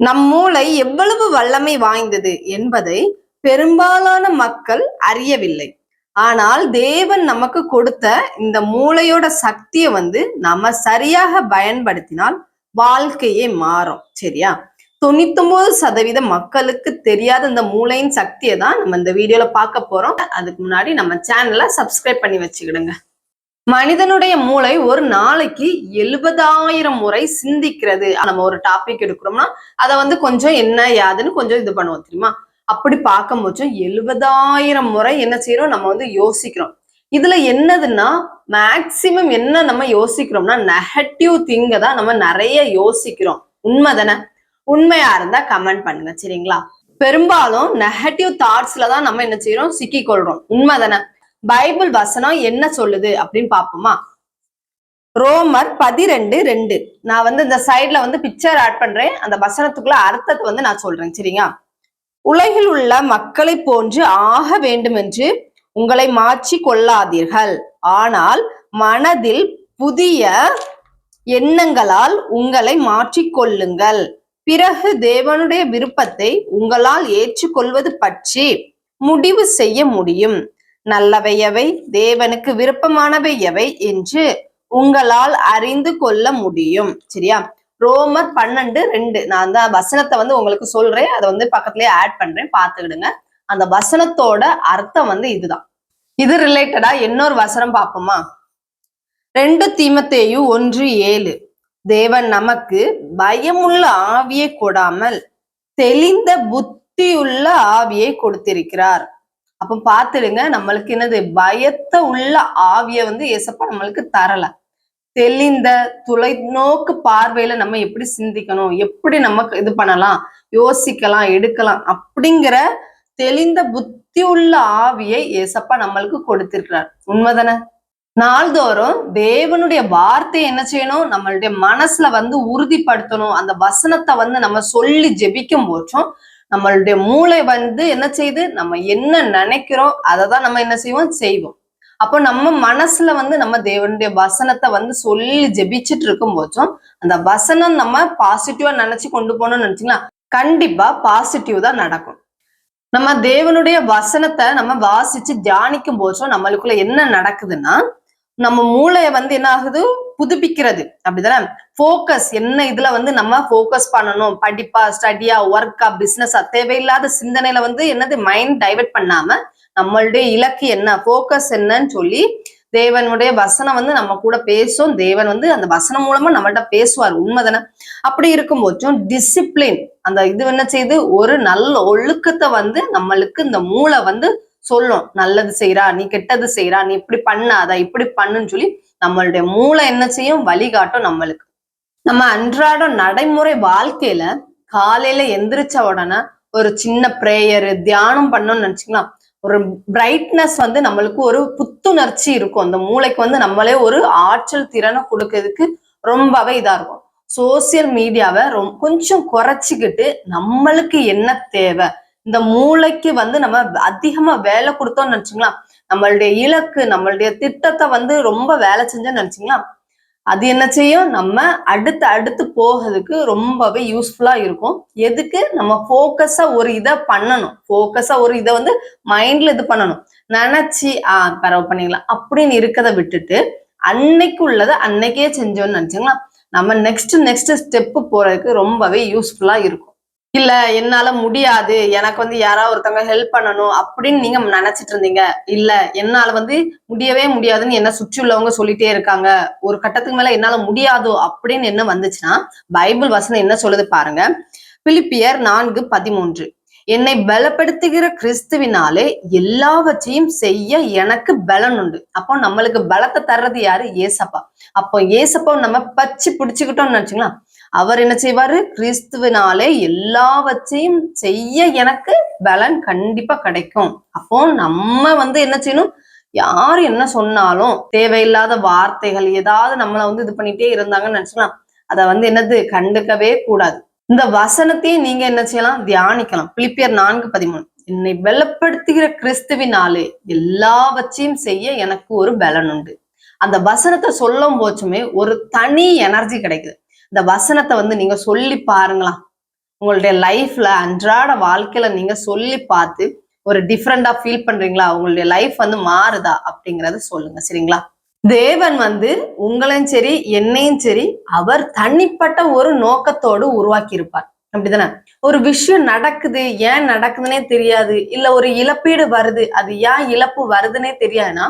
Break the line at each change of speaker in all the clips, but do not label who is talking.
நம் மூளை எவ்வளவு வல்லமை வாய்ந்தது என்பதை பெரும்பாலான மக்கள் அறியவில்லை. ஆனால் தேவன் நமக்கு கொடுத்த இந்த மூளையோட சக்தியை வந்து நம்ம சரியாக பயன்படுத்தினால் வாழ்க்கையே மாறும். சரியா? தொண்ணூத்தொன்பது சதவீத மக்களுக்கு தெரியாத இந்த மூளையின் சக்தியை தான் நம்ம இந்த வீடியோல பார்க்க போறோம். அதுக்கு முன்னாடி நம்ம சேனலை சப்ஸ்கிரைப் பண்ணி வச்சுக்கிடுங்க. மனிதனுடைய மூளை ஒரு நாளைக்கு எழுபதாயிரம் முறை சிந்திக்கிறது. நம்ம ஒரு டாபிக் எடுக்கிறோம்னா அதை வந்து கொஞ்சம் என்ன யாதுன்னு கொஞ்சம் இது பண்ணுவோம் தெரியுமா? அப்படி பார்க்கும்போது எழுபதாயிரம் முறை என்ன செய்யறோம்? நம்ம வந்து யோசிக்கிறோம். இதுல என்னதுன்னா மேக்சிமம் என்ன நம்ம யோசிக்கிறோம்னா நெகட்டிவ் திங்க தான் நம்ம நிறைய யோசிக்கிறோம். உண்மைதானே உண்மையா இருந்தா கமெண்ட் பண்ணுங்க சரிங்களா? பெரும்பாலும் நெகட்டிவ் தாட்ஸ்ல தான் நம்ம என்ன செய்யறோம்? சிக்கி கொள்றோம் உண்மைதானே பைபிள் வசனம் என்ன சொல்லுது அப்படின்னு பாப்போமா ரோமர் பதிரெண்டு ரெண்டு. நான் வந்து இந்த சைட்ல வந்து பிக்சர் ஆட் பண்றேன். அந்த வசனத்துக்குள்ள அர்த்தத்தை வந்து நான் சொல்றேன். சரிங்களா? உலகில் உள்ள மக்களை போன்று ஆக வேண்டும் என்று உங்களை மாற்றி கொள்ளாதீர்கள். ஆனால் மனதில் புதிய எண்ணங்களால் உங்களை மாற்றிக்கொள்ளுங்கள் பிறகு தேவனுடைய விருப்பத்தை உங்களால் ஏற்றுக்கொள்வது பற்றி முடிவு செய்ய முடியும். நல்லவை எவை தேவனுக்கு விருப்பமானவை எவை என்று உங்களால் அறிந்து கொள்ள முடியும். சரியா? ரோமர் பன்னெண்டு ரெண்டு. நான் அந்த வசனத்தை வந்து உங்களுக்கு சொல்றேன். அதை வந்து பக்கத்துலயே ஆட் பண்றேன். பாத்துக்கிடுங்க அந்த வசனத்தோட அர்த்தம் வந்து இதுதான். இது ரிலேட்டடா இன்னொரு வசனம் பார்ப்போமா? ரெண்டு தீமத்தேயு ஒன்று ஏழு. தேவன் நமக்கு பயமுள்ள ஆவியை கொடாமல் தெளிந்த புத்தியுள்ள ஆவியை கொடுத்திருக்கிறார். அப்ப பாத்துடுங்க நம்மளுக்கு என்னது? பயத்தை உள்ள ஆவிய வந்து ஏசப்பா நம்மளுக்கு தரல. தெளிந்த தொலைநோக்கு பார்வையில நம்ம எப்படி சிந்திக்கணும்? எப்படி நம்ம இது பண்ணலாம்? யோசிக்கலாம் எடுக்கலாம் அப்படிங்கிற தெளிந்த புத்தி உள்ள ஆவியை ஏசப்பா நம்மளுக்கு கொடுத்திருக்கிறார். உண்மைதானே? நாள்தோறும் தேவனுடைய வார்த்தை என்ன செய்யணும்? நம்மளுடைய மனசுல வந்து உறுதிப்படுத்தணும். அந்த வசனத்தை வந்து நம்ம சொல்லி ஜெபிக்கும் போச்சும் நம்மளுடைய மூளை வந்து என்ன செய்யுது நம்ம என்ன நினைக்கிறோம் அதை தான் நம்ம என்ன செய்வோம்? செய்வோம். அப்போ நம்ம மனசுல வந்து நம்ம தேவனுடைய வசனத்தை வந்து சொல்லி ஜெபிச்சுட்டு இருக்கும் போச்சும் அந்த வசனம் நம்ம பாசிட்டிவா நினைச்சு கொண்டு போகணும்னு நினைச்சீங்களா கண்டிப்பா பாசிட்டிவ் தான் நடக்கும். நம்ம தேவனுடைய வசனத்தை நம்ம வாசிச்சு தியானிக்கும் போச்சும் நம்மளுக்குள்ள என்ன நடக்குதுன்னா நம்ம மூளையை வந்து என்ன ஆகுது? புதுப்பிக்கிறது. அப்படிதானே? ஃபோக்கஸ் என்ன இதுல வந்து நம்ம ஃபோக்கஸ் பண்ணணும்? படிப்பா ஸ்டடியா ஒர்க்கா பிசினஸா தேவையில்லாத சிந்தனையில வந்து என்னது? மைண்ட் டைவர்ட் பண்ணாம நம்மளுடைய இலக்கு என்ன? ஃபோக்கஸ் என்னன்னு சொல்லி தேவனுடைய வசனம் வந்து நம்ம கூட பேசும். தேவன் வந்து அந்த வசனம் மூலமா நம்மள்ட்ட பேசுவார். உண்மைதானே? அப்படி இருக்கும்போதும் டிசிப்ளின் அந்த இது என்ன செய்யுது ஒரு நல்ல ஒழுக்கத்தை வந்து நம்மளுக்கு இந்த மூளை வந்து சொல்லும். நல்லது செய்யறா நீ கெட்டது செய்யறா நீ இப்படி பண்ணாத இப்படி பண்ணுன்னு சொல்லி நம்மளுடைய மூளை என்ன செய்யும்? வழிகாட்டும் நம்மளுக்கு. நம்ம அன்றாடம் நடைமுறை வாழ்க்கையில காலையில எந்திரிச்ச உடனே ஒரு சின்ன ப்ரேயர் தியானம் பண்ணோம்னு நினைச்சுக்கலாம். ஒரு பிரைட்னஸ் வந்து நம்மளுக்கு ஒரு புத்துணர்ச்சி இருக்கும். அந்த மூளைக்கு வந்து நம்மளே ஒரு ஆற்றல் திறனை கொடுக்கறதுக்கு ரொம்பவே இதா இருக்கும். சோசியல் மீடியாவை ரொம்ப கொஞ்சம் குறைச்சிக்கிட்டு நம்மளுக்கு என்ன தேவை? இந்த மூளைக்கு வந்து நம்ம அதிகமா வேலை கொடுத்தோம்னு நினைச்சுங்களா நம்மளுடைய இலக்கு நம்மளுடைய திட்டத்தை வந்து ரொம்ப வேலை செஞ்சோம்னு நினைச்சுங்களா அது என்ன செய்யும்? நம்ம அடுத்து அடுத்து போகிறதுக்கு ரொம்பவே யூஸ்ஃபுல்லா இருக்கும். எதுக்கு? நம்ம ஃபோக்கஸா ஒரு இதை பண்ணணும். ஃபோக்கஸா ஒரு இதை வந்து மைண்ட்ல இது பண்ணணும். நினைச்சு ஆஹ் பரவ பண்ணிக்கலாம் அப்படின்னு இருக்கதை விட்டுட்டு அன்னைக்கு உள்ளதை அன்னைக்கே செஞ்சோம்னு நினைச்சுங்களா நம்ம நெக்ஸ்ட் நெக்ஸ்ட் ஸ்டெப்பு போறதுக்கு ரொம்பவே யூஸ்ஃபுல்லா இருக்கும். இல்ல என்னால முடியாது. எனக்கு வந்து யாராவது ஒருத்தவங்க ஹெல்ப் பண்ணணும் அப்படின்னு நீங்க நினைச்சிட்டு இருந்தீங்க. இல்ல என்னால வந்து முடியவே முடியாதுன்னு என்ன சுற்றி உள்ளவங்க சொல்லிட்டே இருக்காங்க. ஒரு கட்டத்துக்கு மேல என்னால முடியாதோ அப்படின்னு என்ன வந்துச்சுன்னா பைபிள் வசனம் என்ன சொல்லுது பாருங்க. பிலிப்பியர் நான்கு பதிமூன்று. என்னை பலப்படுத்துகிற கிறிஸ்துவினாலே எல்லாவற்றையும் செய்ய எனக்கு பலன் உண்டு. அப்போ நம்மளுக்கு பலத்தை தர்றது யாரு? ஏசப்பா. அப்போ ஏசப்பா நம்ம பச்சு பிடிச்சுக்கிட்டோம்னு நினைச்சுங்களா அவர் என்ன செய்வாரு? கிறிஸ்துவினாலே எல்லாவற்றையும் செய்ய எனக்கு பலன் கண்டிப்பா கிடைக்கும். அப்போ நம்ம வந்து என்ன செய்யணும்? யார் என்ன சொன்னாலும் தேவையில்லாத வார்த்தைகள் ஏதாவது நம்மளை வந்து இது பண்ணிட்டே இருந்தாங்கன்னு நினைச்சுக்கலாம். அதை வந்து என்னது? கண்டுக்கவே கூடாது. இந்த வசனத்தையும் நீங்க என்ன செய்யலாம்? தியானிக்கலாம். பிலிப்பியர் நான்கு பதிமூணு. என்னை வெள்ளப்படுத்துகிற கிறிஸ்துவினாலே எல்லாவற்றையும் செய்ய எனக்கு ஒரு பலன் உண்டு. அந்த வசனத்தை சொல்லும் போச்சுமே ஒரு தனி எனர்ஜி கிடைக்குது. இந்த வசனத்தை வந்து நீங்க சொல்லி பாருங்களாம் உங்களுடைய லைஃப்ல அன்றாட வாழ்க்கையில நீங்க சொல்லி பார்த்து ஒரு டிஃப்ரெண்டா ஃபீல் பண்றீங்களா? உங்களுடைய லைஃப் வந்து மாறுதா? அப்படிங்கறத சொல்லுங்க. சரிங்களா? தேவன் வந்து உங்களையும் சரி என்னையும் சரி அவர் தனிப்பட்ட ஒரு நோக்கத்தோடு உருவாக்கி இருப்பார் அப்படிதானே? ஒரு விஷயம் நடக்குது ஏன் நடக்குதுன்னே தெரியாது. இல்ல ஒரு இழப்பீடு வருது. அது ஏன் இழப்பு வருதுன்னே தெரியாதுன்னா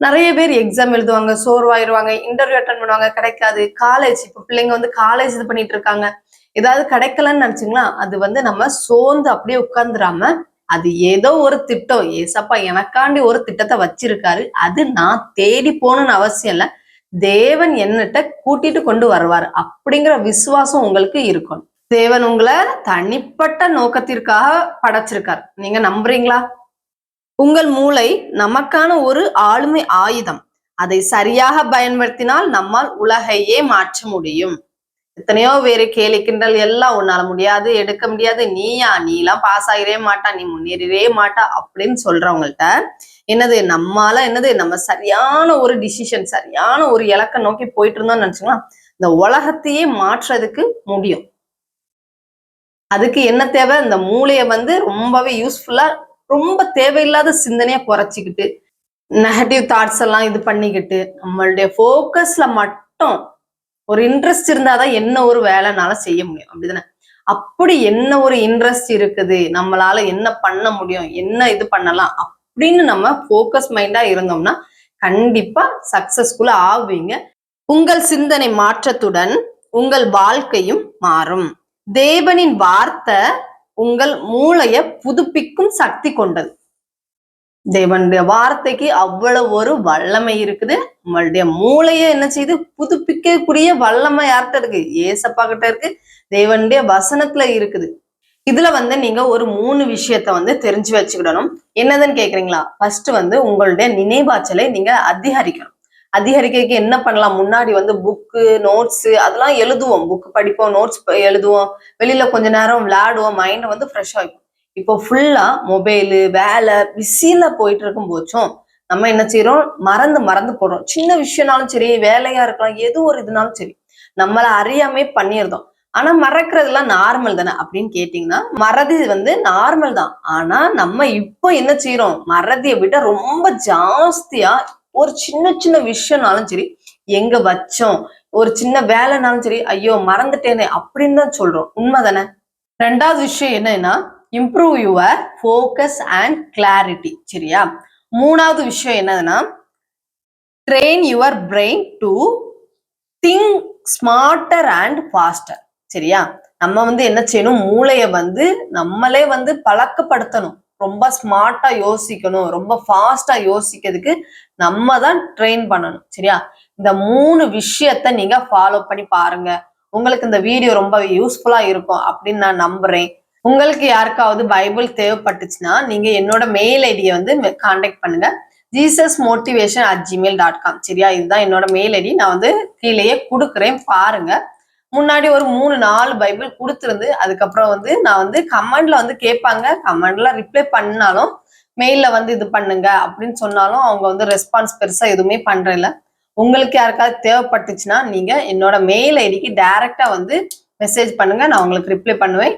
நிறைய பேர் எக்ஸாம் எழுதுவாங்க சோர்வாயிருவாங்க இன்டர்வியூ அட்டன் பண்ணுவாங்க கிடைக்காது. காலேஜ் இப்போ பிள்ளைங்க வந்து காலேஜ் இது பண்ணிட்டு இருக்காங்க. ஏதாவது கிடைக்கலன்னு நினைச்சிங்களா? அது வந்து நம்ம சோர்ந்து அப்படியே உட்காந்துராம அது ஏதோ ஒரு திட்டம். ஏசப்பா எனக்காண்டி ஒரு திட்டத்தை வச்சிருக்காரு. அது நான் தேடி போகணும்னு அவசியம் இல்ல. தேவன் என்னட்ட கூட்டிட்டு கொண்டு வருவார் அப்படிங்கிற விசுவாசம் உங்களுக்கு இருக்கணும். தேவன் உங்களை தனிப்பட்ட நோக்கத்திற்காக படைச்சிருக்கார். நீங்க நம்புறீங்களா? உங்கள் மூளை நமக்கான ஒரு ஆளுமை ஆயுதம். அதை சரியாக பயன்படுத்தினால் நம்மால் உலகையே மாற்ற முடியும். எத்தனையோ பேரு கேலி கிண்டல் எல்லாம் உன்னால முடியாது எடுக்க முடியாது. நீயா நீ எல்லாம் பாஸ் ஆகிறே மாட்டா நீ முன்னேறவே மாட்டா அப்படின்னு சொல்றவங்கள்ட்ட என்னது நம்மால என்னது நம்ம சரியான ஒரு டிசிஷன் சரியான ஒரு இலக்கை நோக்கி போயிட்டு இருந்தோம்னு நினைச்சுக்கலாம் இந்த உலகத்தையே மாற்றுறதுக்கு முடியும். அதுக்கு என்ன தேவை? இந்த மூளையை வந்து ரொம்பவே யூஸ்ஃபுல்லா ரொம்ப தேவையில்லாத சிந்தனையை குறைச்சிக்கிட்டு நெகட்டிவ் தாட்ஸ் எல்லாம் இது பண்ணிக்கிட்டு நம்மளுடைய ஃபோக்கஸ்ல மட்டும் ஒரு இன்ட்ரெஸ்ட் இருந்தாதான் என்ன ஒரு வேலைனால செய்ய முடியும். அப்படிதானே? அப்படி என்ன ஒரு இன்ட்ரெஸ்ட் இருக்குது? நம்மளால என்ன பண்ண முடியும்? என்ன இது பண்ணலாம்? அப்படின்னு நம்ம ஃபோக்கஸ் மைண்டா இருந்தோம்னா கண்டிப்பா சக்சஸ்ஃபுல்லா ஆவீங்க. உங்கள் சிந்தனை மாற்றத்துடன் உங்கள் வாழ்க்கையும் மாறும். தேவனின் வார்த்தை உங்கள் மூளைய புதுப்பிக்கும் சக்தி கொண்டது. தேவனுடைய வார்த்தைக்கு அவ்வளவு ஒரு வல்லமை இருக்குது. நம்மளுடைய மூளைய என்ன செய்யுது புதுப்பிக்கக்கூடிய வல்லமை யார்கிட்ட இருக்கு? ஏசப்பா கிட்ட இருக்கு. தேவனுடைய வசனத்துல இருக்குது. இதுல வந்து நீங்க ஒரு மூணு விஷயத்த வந்து தெரிஞ்சு வச்சுக்கிடணும். என்னதுன்னு கேக்குறீங்களா? ஃபர்ஸ்ட் வந்து உங்களுடைய நினைவாச்சலை நீங்க அதிகரிக்கணும். அதிகரிக்க என்ன பண்ணலாம்? முன்னாடி வந்து புக்கு நோட்ஸ் அதெல்லாம் எழுதுவோம். புக் படிப்போம் நோட்ஸ் எழுதுவோம். வெளியில கொஞ்ச நேரம் விளையாடுவோம். மைண்ட் வந்து ஃப்ரெஷ் இருக்கும். இப்போ ஃபுல்லா மொபைலு வேலை பிஸியில போயிட்டு இருக்கும் போச்சும் நம்ம என்ன செய்யறோம் மறந்து மறந்து போடுறோம் சின்ன விஷயம்னாலும் சரி வேலையா இருக்கலாம் எது ஒரு இதுனாலும் சரி நம்மள அறியாமே பண்ணியிருந்தோம் ஆனா மறக்கிறதுலாம் நார்மல் தானே? அப்படின்னு கேட்டீங்கன்னா மறதி வந்து நார்மல் தான். ஆனா நம்ம இப்போ என்ன செய்யறோம் மறதியை விட ரொம்ப ஜாஸ்தியா ஒரு சின்ன சின்ன விஷயம்னாலும் சரி எங்க வச்சோம் ஒரு சின்ன வேலைனாலும் சரி ஐயோ மறந்துட்டேனே அப்படின்னு தான் சொல்றோம். உண்மை தானே ரெண்டாவது விஷயம் என்னன்னா improve your focus and clarity சரியா? மூணாவது விஷயம் என்னதுன்னா train your brain to think smarter and faster சரியா? நம்ம வந்து என்ன செய்யணும்? மூளையை வந்து நம்மளே வந்து பழக்கப்படுத்தணும். ரொம்ப ஸ்மார்ட்டா யோசிக்கணும். ரொம்ப ஃபாஸ்டா யோசிக்கிறதுக்கு நம்ம தான் ட்ரெயின் பண்ணணும். சரியா? இந்த மூணு விஷயத்த நீங்க ஃபாலோ பண்ணி பாருங்க. உங்களுக்கு இந்த வீடியோ ரொம்ப யூஸ்ஃபுல்லா இருக்கும் அப்படின்னு நான் நம்புறேன். உங்களுக்கு யாருக்காவது பைபிள் தேவைப்பட்டுச்சுன்னா நீங்க என்னோட மெயில் ஐடியை வந்து காண்டாக்ட் பண்ணுங்க. Jesus motivation at Gmail dot com சரியா? இதுதான் என்னோட மெயில் ஐடி நான் வந்து கீழேயே கொடுக்குறேன். பாருங்க. முன்னாடி ஒரு மூணு நாலு பைபிள் கொடுத்துருந்து அதுக்கப்புறம் வந்து நான் வந்து கமெண்ட்ல வந்து கேட்பாங்க. கமெண்ட்ல ரிப்ளை பண்ணாலும் மெயில்ல வந்து இது பண்ணுங்க அப்படின்னு சொன்னாலும் அவங்க வந்து ரெஸ்பான்ஸ் பெருசா எதுவுமே பண்றதில்ல. உங்களுக்கு யாருக்காவது தேவைப்பட்டுச்சுன்னா நீங்க என்னோட மெயில் ஐடிக்கு டைரக்டா வந்து மெசேஜ் பண்ணுங்க. நான் உங்களுக்கு ரிப்ளை பண்ணுவேன்.